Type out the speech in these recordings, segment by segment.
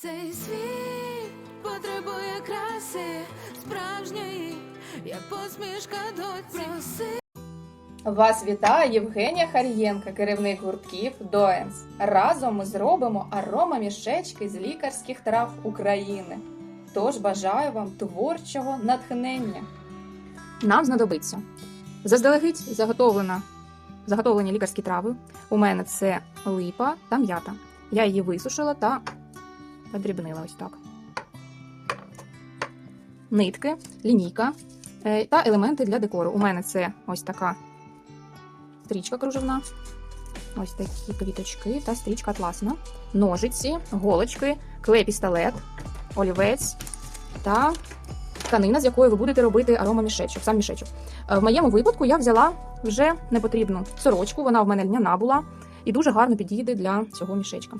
Цей світ потребує краси справжньої, як посмішка дочь проси. Вас вітає Євгенія Хар'єнка, керівник гуртків Доенс. Разом ми зробимо аромамішечки з лікарських трав України. Тож бажаю вам творчого натхнення. Нам знадобиться заздалегідь заготовлена, заготовлені лікарські трави. У мене це липа та м'ята. Я її висушила та подрібнила ось так. Нитки, лінійка е, та елементи для декору. У мене це ось така стрічка кружевна, ось такі квіточки та стрічка атласна, ножиці, голочки, клей-пістолет, олівець та тканина, з якої ви будете робити аромамішечок, сам мішечок. Е, В моєму випадку я взяла вже непотрібну сорочку, вона в мене льняна була і дуже гарно підійде для цього мішечка.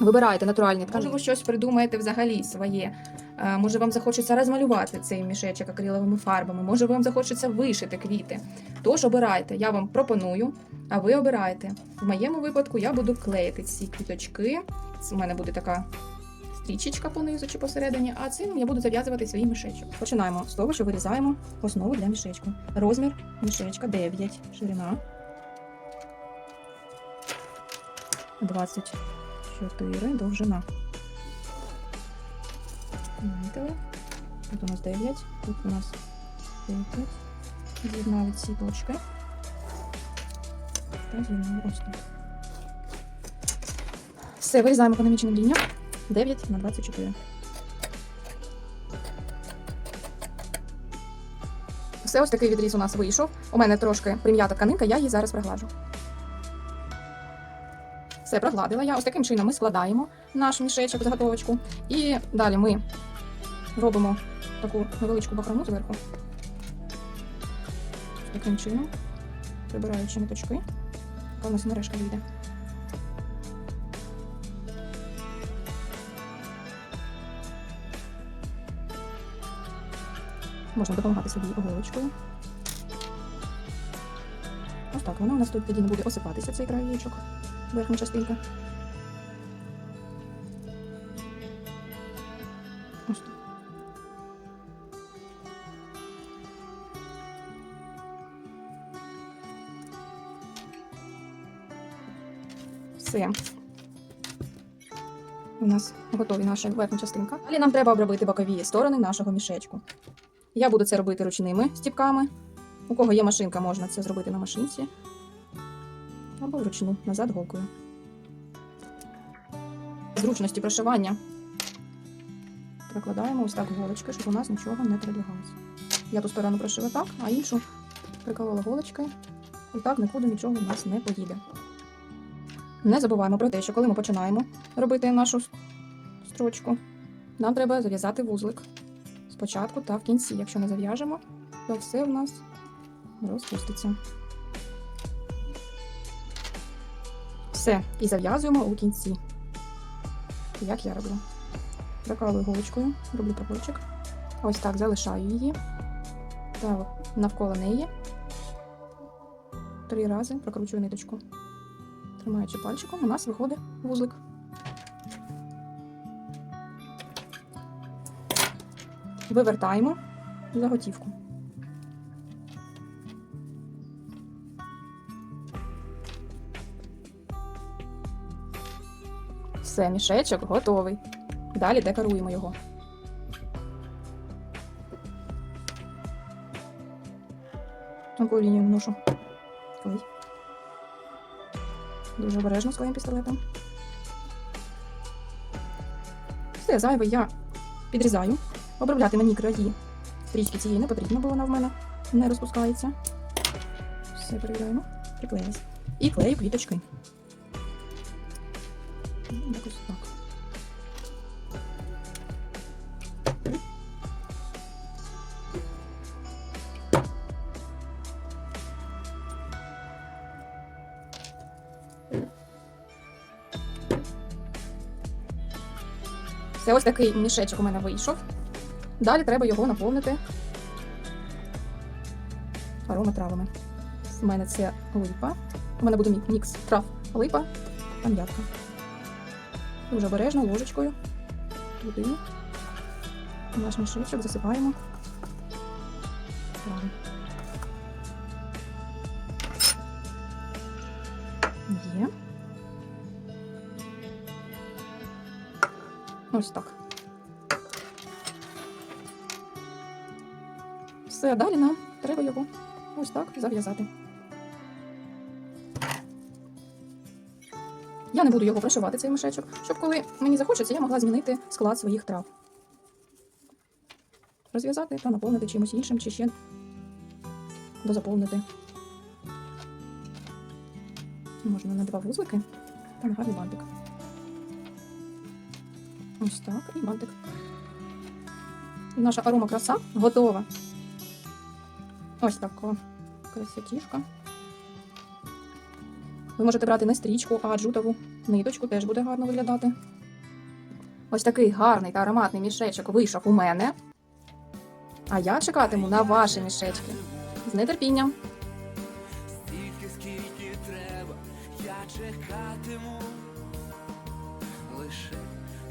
Вибираєте натуральні тканини. Може, ви щось придумаєте взагалі своє. Е, Може, вам захочеться розмалювати цей мішечок акриловими фарбами, може, вам захочеться вишити квіти. Тож обирайте, я вам пропоную, а ви обираєте. В моєму випадку я буду клеїти ці квіточки. У мене буде така стрічечка понизу чи посередині, а цим я буду зав'язувати свій мішечок. Починаємо з того, що вирізаємо основу для мішечку. Розмір мішечка 9, ширина 24, довжина. Намітили. Тут у нас 9, тут у нас 9. З'єднали ці точки. Та з'єднали. Все, вирізаємо по наміченим лініям. 9 на 24. Все, ось такий відріз у нас вийшов. У мене трошки прим'ята тканинка, я її зараз прогладжу. Все, прогладила я. Ось таким чином ми складаємо наш мішечок заготовочку. І далі ми робимо таку невеличку бахрому зверху. Таким чином, прибираючи ниточки, у нас мережка вийде. Можна допомагати собі голочкою. Ось так, вона у нас тут тоді не буде осипатися цей краєчок, верхня частинка. Ось так. Все. У нас готові наша верхня частинка. Далі нам треба обробити бокові сторони нашого мішечку. Я буду це робити ручними стіпками. У кого є машинка, можна це зробити на машинці. Або вручну назад голкою. Зручності прошивання прикладаємо ось так голочки, щоб у нас нічого не передвигалося. Я ту сторону прошила так, а іншу приколола голочкою. І так нікуди нічого у нас не поїде. Не забуваємо про те, що коли ми починаємо робити нашу строчку, нам треба зав'язати вузлик спочатку та в кінці. Якщо не зав'яжемо, то все в нас розпуститься. Все, і зав'язуємо у кінці. Як я роблю. Прокалую голочкою, роблю пропорчик. Ось так залишаю її. Та навколо неї. Три рази прокручую ниточку. Тримаючи пальчиком, у нас виходить вузлик. Вивертаємо заготівку. Все, мішечок готовий. Далі декоруємо його. Таку лінію наношу клей. Дуже обережно своїм пістолетом. Все, зайве я підрізаю. Обробляти мені краї стрічки цієї не потрібно, бо вона в мене не розпускається. Все перевіряємо. Приклеїлась. І клею квіточки. Якось так. Це ось такий мішечок у мене вийшов. Далі треба його наповнити ароматравами. У мене це липа. У мене буде мікс трав липа та м'ятка. Дуже обережно ложечкою туди. Наш мішечок засипаємо. Є. Ось так. Все, далі нам треба його ось так зав'язати. Я не буду його прошивати, цей мішечок, щоб коли мені захочеться, я могла змінити склад своїх трав. Розв'язати та наповнити чимось іншим, чи ще дозаповнити. Можна на два вузлики та на гарний бантик. Ось так, і бантик. Наша арома краса готова. Ось така красотішка. Ви можете брати не стрічку, а джутову ниточку, теж буде гарно виглядати. Ось такий гарний та ароматний мішечок вийшов у мене. А я чекатиму на ваші мішечки. З нетерпінням. Стільки, скільки треба, я чекатиму. Лише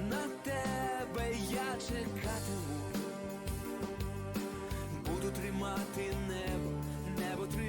на тебе я чекатиму. Буду тримати небо, небо тримати.